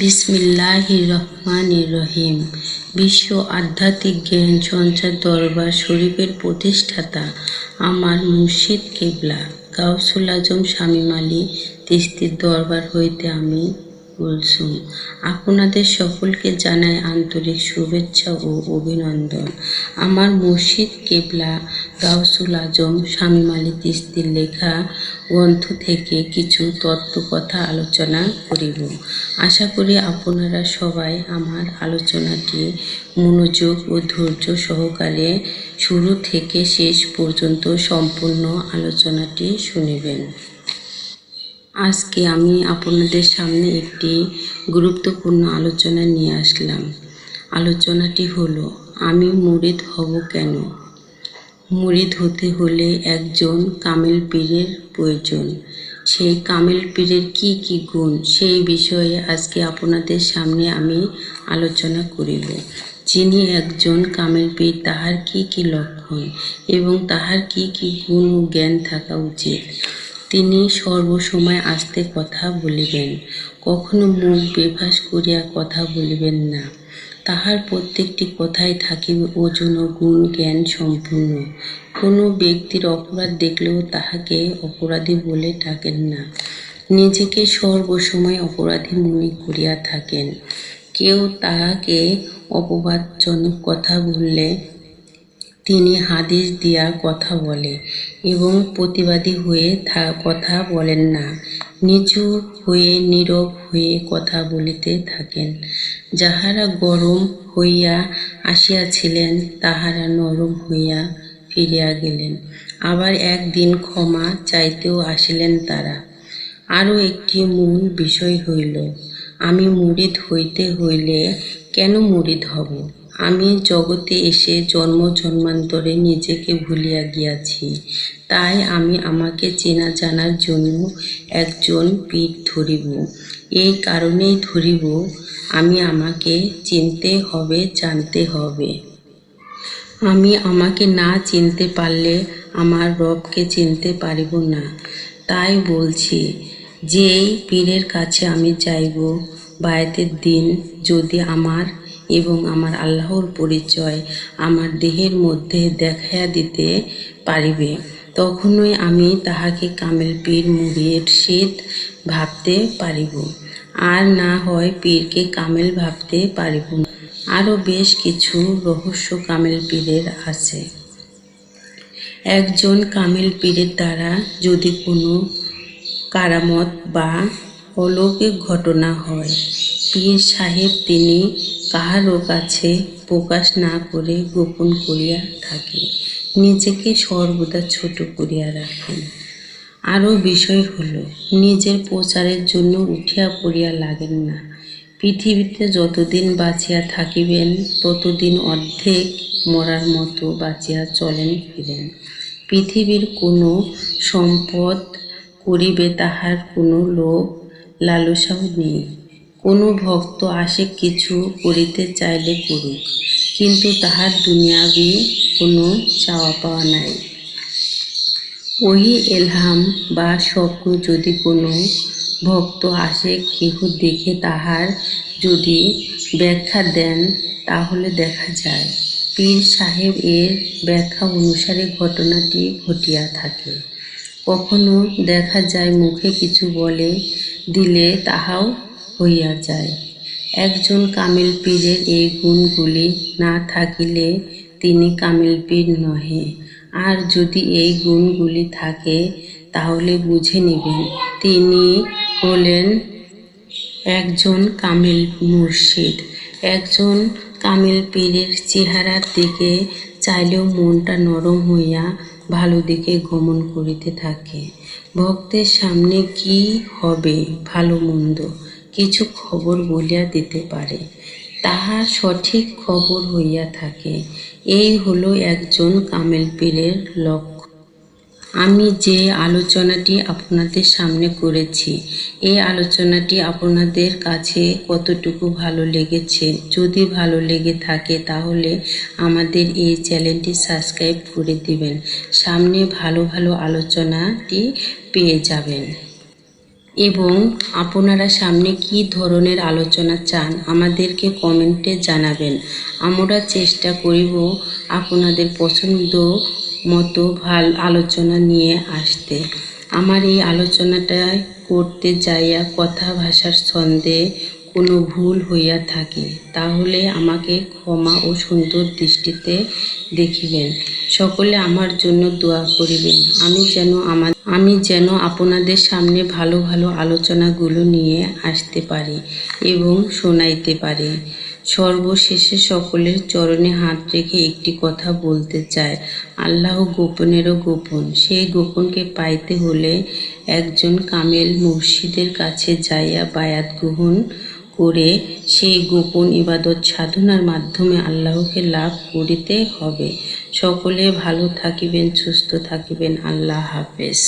বিসমিল্লাহ রহমানির রহিম। বিশ্ব আধ্যাত্মিক জ্ঞান সঞ্চার দরবার শরীফের প্রতিষ্ঠাতা আমার মুর্শিদ কেবলা। গাউসুল আজম শামীম আলী তিস্তির দরবার হইতে আমি কুলসুম আপনাদের সকলকে জানাই আন্তরিক শুভেচ্ছা ও অভিনন্দন। আমার মুর্শিদ কেবলা গাউসুল আজম আলী তিস্তির লেখা গ্রন্থ থেকে কিছু তত্ত্ব কথা আলোচনা করিব। আশা করি আপনারা সবাই আমার আলোচনাটি মনোযোগ ও ধৈর্য সহকারে শুরু থেকে শেষ পর্যন্ত সম্পূর্ণ আলোচনাটি শুনিবেন। আজকে আমি আপনাদের সামনে একটি গুরুত্বপূর্ণ আলোচনা নিয়ে আসলাম। আলোচনাটি হলো, আমি মুরিদ হব কেন? মুরিদ হতে হলে একজন কামেল পীরের প্রয়োজন। সেই কামেল পীরের কি কি গুণ, সেই বিষয়ে আজকে আপনাদের সামনে আমি আলোচনা করিব। যিনি একজন কামেল পীর, তাহার কি কি লক্ষণ এবং তাহার কি কি গুণ ও জ্ঞান থাকা উচিত? তিনি সর্বসময় আস্তে কথা বলিবেন, কখনো মুখ বেফাস করিয়া কথা বলিবেন না। তাহার প্রত্যেকটি কথায় থাকিবে ওজন ও গুণ জ্ঞান সম্পূর্ণ। কোনো ব্যক্তির অপরাধ দেখলেও তাহাকে অপরাধী বলে ডাকেন না। নিজেকে সর্বসময় অপরাধী মনে করিয়া থাকেন। কেউ তাহাকে অপবাদজনক কথা বললে তিনি হাদিস দিয়া কথা বলে এবং প্রতিবাদী হয়ে কথা বলেন না। নিচু হয়ে, নীরব হয়ে কথা বলিতে থাকেন। যাহারা গরম হইয়া আসিয়াছিলেন, তাহারা নরম হইয়া ফিরিয়া গেলেন। আবার একদিন ক্ষমা চাইতেও আসিলেন তারা। আরও একটি মূল বিষয় হইল, আমি মুরিদ হইতে হইলে কেন মুরিদ হব? আমি জগতে এসে জন্ম জন্মান্তরে নিজেকে ভুলিয়া গিয়াছি। তাই আমি আমাকে চেনা জানার জন্য একজন পীর ধরিব। এই কারণেই ধরিব, আমি আমাকে চিনতে হবে, জানতে হবে। আমি আমাকে না চিনতে পারলে আমার রবকে চিনতে পারিব না। তাই বলছি, যেই পীরের কাছে আমি যাইব বায়াতের দিন যদি আমার এবং আমার আল্লাহর পরিচয় আমার দেহের মধ্যে দেখাইয়া দিতে পারিবে। তখনই আমি তাহাকে কামেল পীর মুড়ির শীত ভাবতে পারিব। আর না হয় পীরকে কামেল ভাবতে পারিব। আরও বেশ কিছু রহস্য কামেল পীরের আছে। একজন কামেল পীরের দ্বারা যদি কোনো কারামত বা অলৌকিক ঘটনা হয় পীর সাহেব তিনি কাহারও কাছে প্রকাশ না করে গোপন করিয়া থাকে নিজেকে সর্বদা ছোট করিয়া রাখেন। আরও বিষয় হলো, নিজের প্রচারের জন্য উঠিয়া পড়িয়া লাগেন না। পৃথিবীতে যতদিন বাঁচিয়া থাকিবেন, ততদিন অর্ধেক মরার মতো বাঁচিয়া চলেন ফিরেন। পৃথিবীর কোনো সম্পদ করিবে তাহার কোনো লোভ, লালসাও নেই। কোনো ভক্ত আসে কিছু করিতে চাইলে করুক, কিন্তু তাহার দুনিয়াবি কোনো চাওয়া পাওয়া নাই। ওহি এলহাম বা স্বপ্ন যদি কোনো ভক্ত আসে কেহ দেখে তাহার যদি ব্যাখ্যা দেন, তাহলে দেখা যায়, পীর সাহেব এর ব্যাখ্যা অনুসারে ঘটনাটি ঘটিয়া থাকে। কখনো দেখা যায় মুখে কিছু বলে, দিলে তাহাও হইয়া যায়। একজন কামিল পীরের এই গুণগুলি না থাকিলে তিনি কামিল পীর নহে। আর যদি এই গুণগুলি থাকে, তাহলে বুঝে নেবেন, তিনি হলেন একজন কামিল মুর্শিদ। একজন কামিল পীরের চেহারার দিকে চাইলেও মনটা নরম হইয়া ভালো দিকে গমন করিতে থাকে। ভক্তের সামনে কি হবে ভালো মন্দ? কিছু খবর বলিয়া দিতে পারে, তাহা সঠিক খবর হইয়া থাকে। এই হলো একজন কামেল পীরের লক্ষ্য। আমি যে আলোচনাটি আপনাদের সামনে করেছি, এই আলোচনাটি আপনাদের কাছে কতটুকু ভালো লেগেছে, যদি ভালো লেগে থাকে তাহলে আমাদের এই চ্যানেলটি সাবস্ক্রাইব করে দিবেন। সামনে ভালো ভালো আলোচনাটি পেয়ে যাবেন। এবং আপনারা সামনে কি ধরনের আলোচনা চান, আমাদেরকে কমেন্টে জানাবেন। আমরা চেষ্টা করিব আপনাদের পছন্দ মতো ভালো আলোচনা নিয়ে আসতে। আমার এই আলোচনাটা করতে যাইয়া কথা ভাষার ছন্দে কোনো ভুল হইয়া থাকে, তাহলে আমাকে ক্ষমা ও সুন্দর দৃষ্টিতে দেখিবেন। সকলে আমার জন্য দোয়া করিবেন। আমি যেন আমার আমি যেন আপনাদের সামনে ভালো ভালো আলোচনাগুলো নিয়ে আসতে পারি এবং শোনাইতে পারি। সর্বশেষে সকলের চরণে হাত রেখে একটি কথা বলতে চাই। আল্লাহ গোপনেরও গোপন। সেই গোপনকে পাইতে হলে একজন কামেল মুর্শিদের কাছে যাইয়া বায়াত গ্রহণ করে সেই গোপন ইবাদত সাধনার মাধ্যমে আল্লাহকে লাভ করিতে হবে। সকলে ভালো থাকিবেন, সুস্থ থাকিবেন। আল্লাহ হাফেজ।